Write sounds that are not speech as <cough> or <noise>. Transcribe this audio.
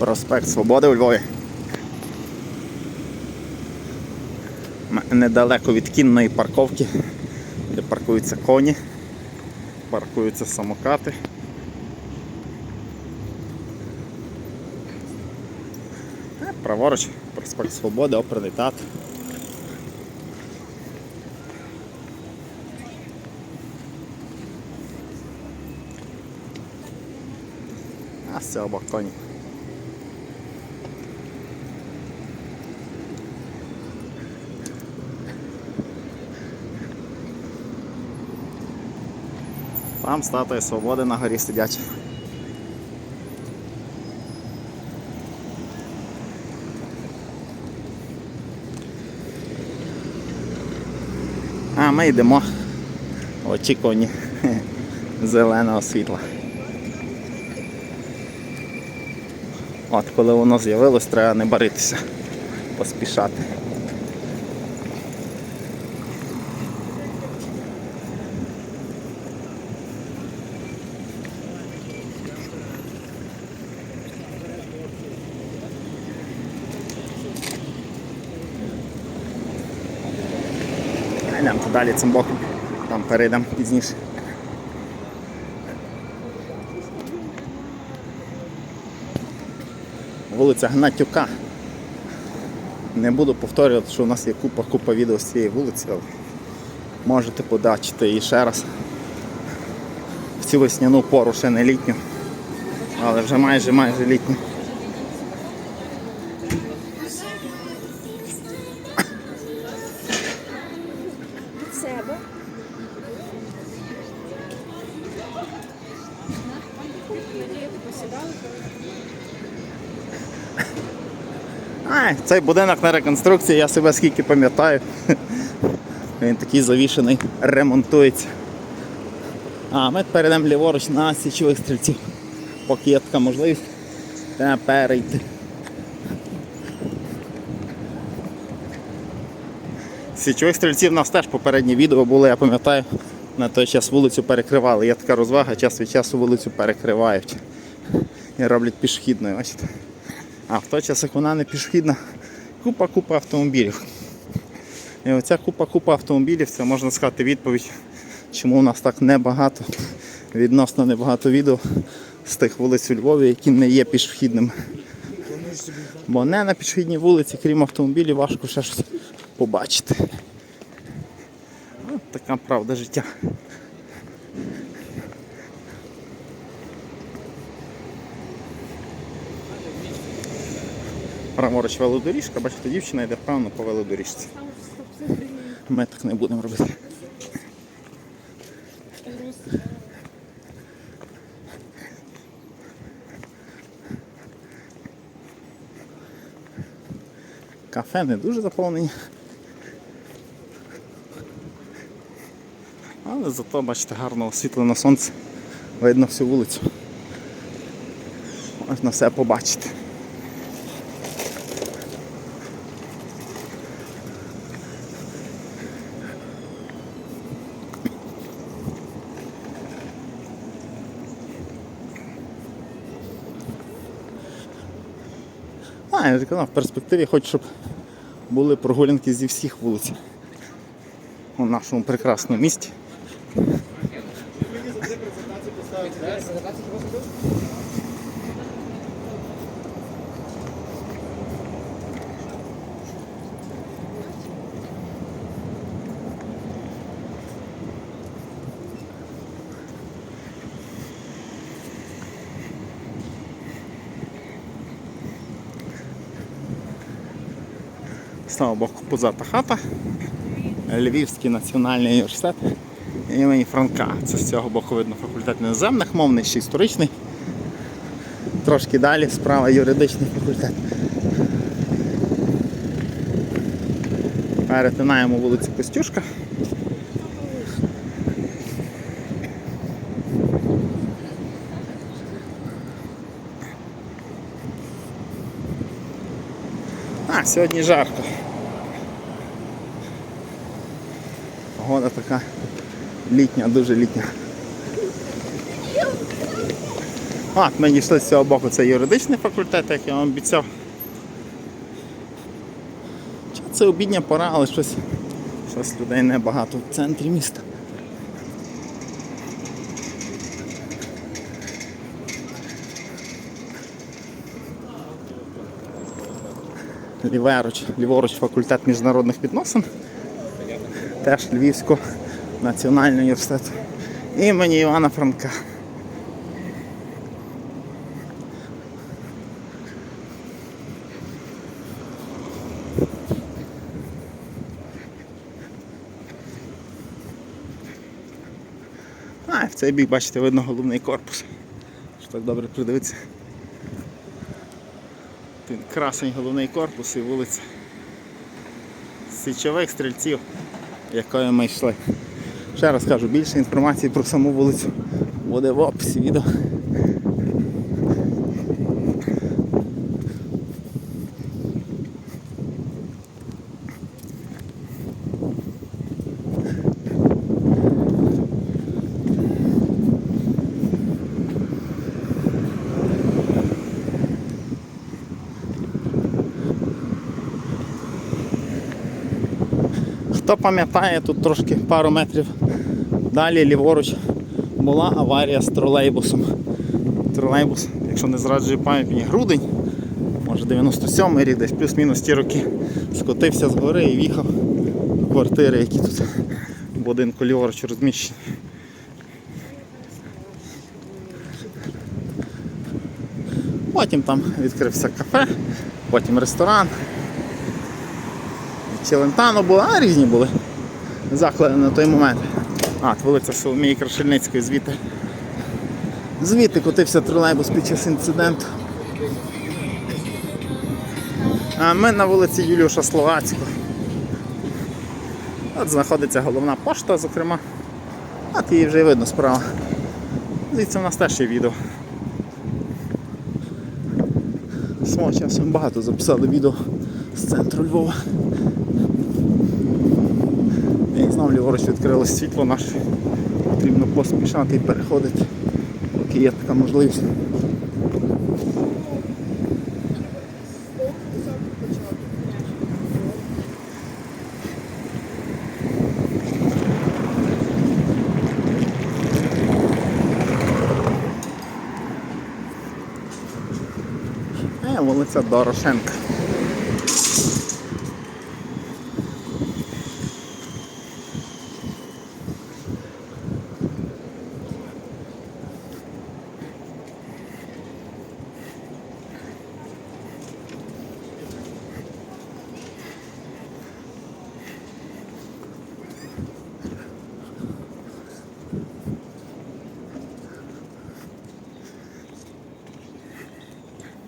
Проспект Свободи у Львові. Недалеко від кінної парковки, де паркуються коні, паркуються самокати. Праворуч, проспект Свободи, оперний театр. А з цього коні. Там статуя свободи на горі сидяча. А ми йдемо в очікуванні <laughs> зеленого світла. От коли воно з'явилось, треба не баритися, поспішати. Йдемо далі цим боком, там перейдемо пізніше. Вулиця Гнатюка. Не буду повторювати, що у нас є купа-купа відео з цієї вулиці, але можете побачити її ще раз. В цю весняну пору ще не літню, але вже майже майже літню. Ай, цей будинок на реконструкції, я себе скільки пам'ятаю. <laughs> Він такий завішений, ремонтується. А ми перейдемо ліворуч на січових стрільців. Поки є така можливість, треба перейти. Січових стрільців у нас теж попереднє відео було, я пам'ятаю, на той час вулицю перекривали. Є така розвага, час від часу вулицю перекривають і роблять пішохідною, бачите. А в той час, як вона не пішохідна, купа-купа автомобілів. І оця купа-купа автомобілів, це можна сказати відповідь, чому у нас так небагато, відносно небагато відео з тих вулиць у Львові, які не є пішохідними. Бо не на пішохідній вулиці, крім автомобілів, важко ще щось побачити. От така правда життя. Праворуч велодоріжка, бачите, дівчина йде вправно по велодоріжці. Ми так не будемо робити. Кафе не дуже заповнені. Але зато, бачите, гарно освітлено сонце. Видно всю вулицю. Можна все побачити. А, я казав, в перспективі хочу, щоб були прогулянки зі всіх вулиць у нашому прекрасному місті. З того боку позата хата. Львівський національний університет імені Франка. Це з цього боку видно факультет іноземних мовний, ще історичний. Трошки далі справа юридичний факультет. Перетинаємо вулицю Костюшка. А, сьогодні жарко. Погода така літня, дуже літня. А, ми дійшли з цього боку, це юридичний факультет, як я вам обіцяв. Це обідня пора, але щось, щось людей небагато в центрі міста. Ліворуч, ліворуч факультет міжнародних відносин. Теж Львівського національного університету імені Івана Франка. А, в цей бік, бачите, видно головний корпус. Що так добре придивитися. Тут красень головний корпус і вулиця Січових стрільців, якою ми йшли. Ще раз кажу, більше інформації про саму вулицю буде в описі відео. Хто пам'ятає, тут трошки пару метрів далі ліворуч була аварія з тролейбусом. Тролейбус, якщо не зраджує пам'ять, мені грудень, може 97-й рік, десь плюс-мінус ті роки, скотився з гори і в'їхав в квартири, які тут в будинку ліворуч розміщені. Потім там відкрився кафе, потім ресторан. Челентано було, а різні були заклади на той момент. А, вулиця Соломії Крашельницької звідти. Звідти котився тролейбус під час інциденту. А ми на вулиці Юліуша Словацького. От знаходиться головна пошта, зокрема. От її вже видно справа. Звідси в нас теж є відео. Свого часу багато записали відео з центру Львова. Знову ліворуч відкрилось світло наше. Потрібно поспішати і переходити, поки є така можливість. Е, вулиця Дорошенка.